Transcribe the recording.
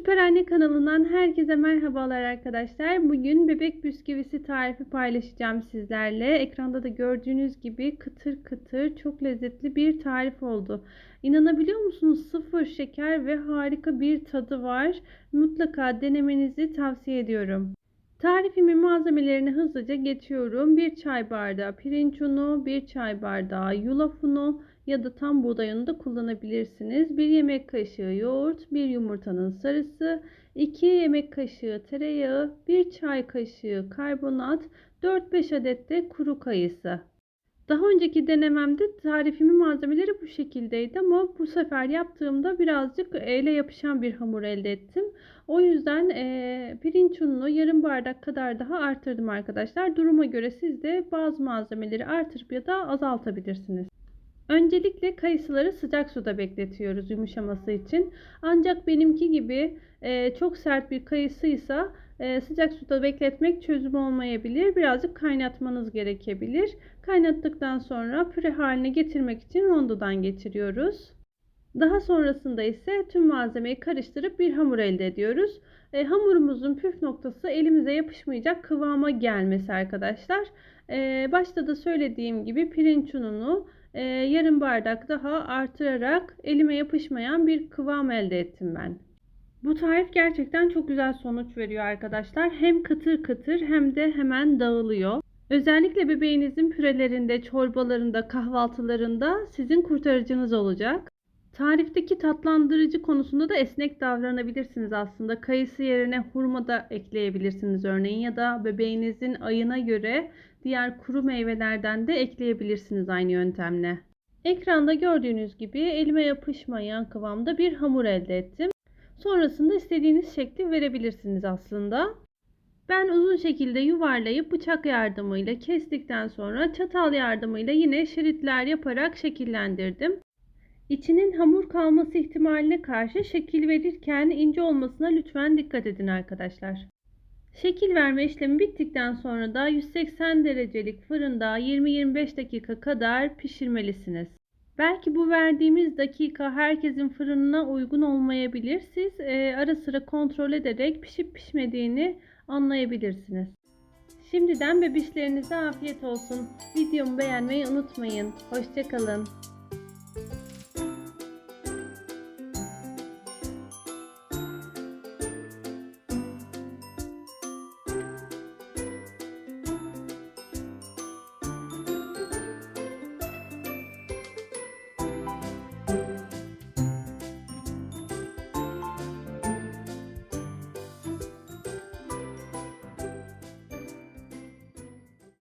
Süper Anne kanalından herkese merhabalar arkadaşlar. Bugün bebek bisküvisi tarifi paylaşacağım sizlerle. Ekranda da gördüğünüz gibi kıtır kıtır çok lezzetli bir tarif oldu. İnanabiliyor musunuz? Sıfır şeker ve harika bir tadı var. Mutlaka denemenizi tavsiye ediyorum. Tarifimin malzemelerini hızlıca geçiyorum. 1 çay bardağı pirinç unu, 1 çay bardağı yulaf unu ya da tam buğday unu da kullanabilirsiniz. 1 yemek kaşığı yoğurt, 1 yumurtanın sarısı, 2 yemek kaşığı tereyağı, 1 çay kaşığı karbonat, 4-5 adet de kuru kayısı. Daha önceki denememde tarifimin malzemeleri bu şekildeydi ama bu sefer yaptığımda birazcık ele yapışan bir hamur elde ettim. O yüzden e, pirinç ununu yarım bardak kadar daha arttırdım arkadaşlar. Duruma göre siz de bazı malzemeleri artırıp ya da azaltabilirsiniz. Öncelikle kayısıları sıcak suda bekletiyoruz yumuşaması için. Ancak benimki gibi e, çok sert bir kayısıysa e, sıcak suda bekletmek çözüm olmayabilir. Birazcık kaynatmanız gerekebilir. Kaynattıktan sonra püre haline getirmek için rondodan geçiriyoruz. Daha sonrasında ise tüm malzemeyi karıştırıp bir hamur elde ediyoruz. E, hamurumuzun püf noktası elimize yapışmayacak kıvama gelmesi arkadaşlar. E, başta da söylediğim gibi pirinç ununu e, yarım bardak daha artırarak elime yapışmayan bir kıvam elde ettim ben. Bu tarif gerçekten çok güzel sonuç veriyor arkadaşlar. Hem kıtır kıtır hem de hemen dağılıyor. Özellikle bebeğinizin pürelerinde, çorbalarında, kahvaltılarında sizin kurtarıcınız olacak. Tarifteki tatlandırıcı konusunda da esnek davranabilirsiniz aslında. Kayısı yerine hurma da ekleyebilirsiniz örneğin ya da bebeğinizin ayına göre diğer kuru meyvelerden de ekleyebilirsiniz aynı yöntemle. Ekranda gördüğünüz gibi elime yapışmayan kıvamda bir hamur elde ettim. Sonrasında istediğiniz şekli verebilirsiniz aslında. Ben uzun şekilde yuvarlayıp bıçak yardımıyla kestikten sonra çatal yardımıyla yine şeritler yaparak şekillendirdim. İçinin hamur kalması ihtimaline karşı şekil verirken ince olmasına lütfen dikkat edin arkadaşlar. Şekil verme işlemi bittikten sonra da 180 derecelik fırında 20-25 dakika kadar pişirmelisiniz. Belki bu verdiğimiz dakika herkesin fırınına uygun olmayabilir. Siz e, ara sıra kontrol ederek pişip pişmediğini anlayabilirsiniz. Şimdiden bebişlerinize afiyet olsun. Videomu beğenmeyi unutmayın. Hoşçakalın.